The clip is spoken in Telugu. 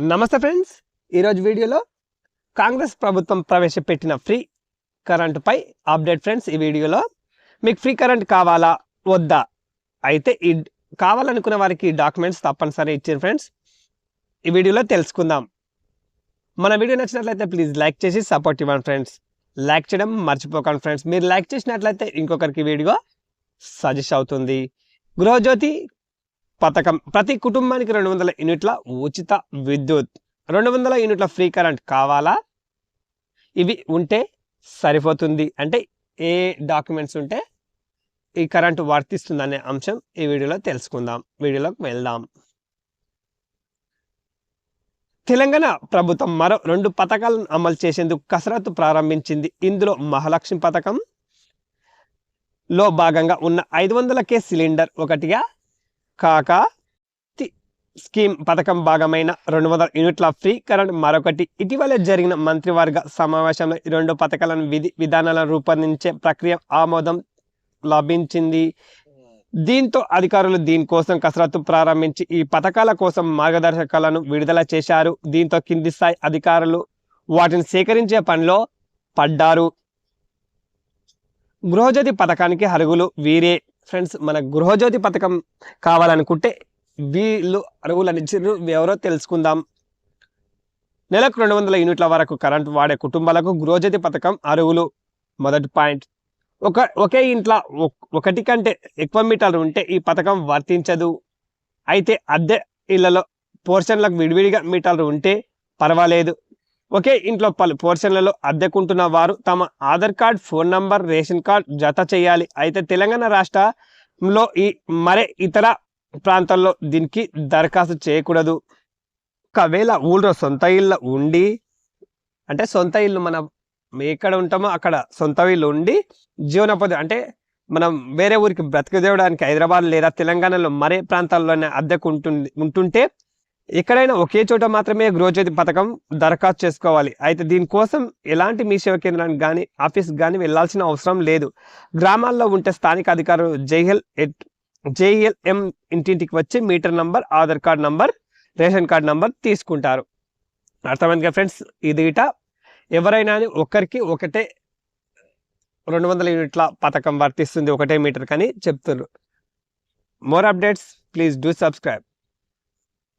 నమస్తే ఫ్రెండ్స్. ఈరోజు వీడియోలో కాంగ్రెస్ ప్రభుత్వం ప్రవేశపెట్టిన ఫ్రీ కరెంటుపై అప్డేట్ ఫ్రెండ్స్. ఈ వీడియోలో మీకు ఫ్రీ కరెంట్ కావాలా వద్దా? అయితే ఈ కావాలనుకున్న వారికి డాక్యుమెంట్స్ తప్పనిసరి ఇచ్చారు ఫ్రెండ్స్. ఈ వీడియోలో తెలుసుకుందాం. మన వీడియో నచ్చినట్లయితే ప్లీజ్ లైక్ చేసి సపోర్ట్ ఇవ్వండి ఫ్రెండ్స్. లైక్ చేయడం మర్చిపోకండి ఫ్రెండ్స్. మీరు లైక్ చేసినట్లయితే ఇంకొకరికి వీడియో సజెస్ట్ అవుతుంది. గృహజ్యోతి పథకం. ప్రతి కుటుంబానికి రెండు వందల యూనిట్ల ఉచిత విద్యుత్. రెండు వందల యూనిట్ల ఫ్రీ కరెంట్ కావాలా? ఇవి ఉంటే సరిపోతుంది. అంటే ఏ డాక్యుమెంట్స్ ఉంటే ఈ కరెంట్ వర్తిస్తుందనే అంశం ఈ వీడియోలో తెలుసుకుందాం. వీడియోలోకి వెళ్దాం. తెలంగాణ ప్రభుత్వం మరో రెండు పథకాలను అమలు చేసేందుకు కసరత్తు ప్రారంభించింది. ఇందులో మహాలక్ష్మి పథకం లో భాగంగా ఉన్న ఐదు వందల కే సిలిండర్ ఒకటిగా కాక తి- స్కీమ్ పథకం భాగమైన రెండు వందల యూనిట్ల ఫ్రీ కరెంట్ మరొకటి. ఇటీవల జరిగిన మంత్రివర్గ సమావేశంలో ఈ రెండు పథకాలను విధి విధానాలను రూపొందించే ప్రక్రియ ఆమోదం లభించింది. దీంతో అధికారులు దీనికోసం కసరత్తు ప్రారంభించి ఈ పథకాల కోసం మార్గదర్శకాలను విడుదల చేశారు. దీంతో కింది స్థాయి అధికారులు వాటిని సేకరించే పనిలో పడ్డారు. గృహజ్యోతి పథకానికి హరుగులు వీరే. ఫ్రెండ్స్ మన గృహజ్యోతి పథకం కావాలనుకుంటే వీళ్ళు అరువులు అనిచ్చారు ఎవరో తెలుసుకుందాం. నెలకు రెండు వందల యూనిట్ల వరకు కరెంట్ వాడే కుటుంబాలకు గృహజ్యోతి పథకం అరువులు మొదటి పాయింట్. ఒక ఒకే ఇంట్లో ఒకటి కంటే ఎక్కువ మీటర్లు ఉంటే ఈ పథకం వర్తించదు. అయితే అద్దె ఇళ్ళలో పోర్షన్లకు విడివిడిగా మీటర్లు ఉంటే పర్వాలేదు. ఒకే ఇంట్లో పలు పోర్షన్లలో అద్దెకుంటున్న వారు తమ Aadhaar card phone number ration card జత చేయాలి. అయితే తెలంగాణ రాష్ట్రంలో ఈ మరే ఇతర ప్రాంతాల్లో దీనికి దరఖాస్తు చేయకూడదు. ఒకవేళ ఊళ్ళో సొంత ఇల్లు ఉండి అంటే సొంత ఇల్లు మనం ఎక్కడ ఉంటామో అక్కడ సొంత ఇల్లు ఉండి జీవనోపాధి అంటే మనం వేరే ఊరికి బ్రతికదేవడానికి హైదరాబాద్ లేదా తెలంగాణలో మరే ప్రాంతాల్లోనే అద్దెకు ఉంటుంది ఉంటుంటే ఎక్కడైనా ఒకే చోట మాత్రమే గృహజ్యోతి పథకం దరఖాస్తు చేసుకోవాలి. అయితే దీనికోసం ఎలాంటి మీ సేవ కేంద్రానికి కానీ ఆఫీస్ కానీ వెళ్ళాల్సిన అవసరం లేదు. గ్రామాల్లో ఉంటే స్థానిక అధికారులు జైహెల్ జేఎల్ఎం ఇంటింటికి వచ్చి meter number Aadhaar card number ration card number తీసుకుంటారు. అర్థమైంది ఫ్రెండ్స్? ఇది ఇట ఎవరైనా ఒకరికి ఒక్కరికి ఒకటే రెండు వందల యూనిట్ల పథకం వర్తిస్తుంది ఒకటే మీటర్ కానీ చెప్తున్నారు more updates please do subscribe.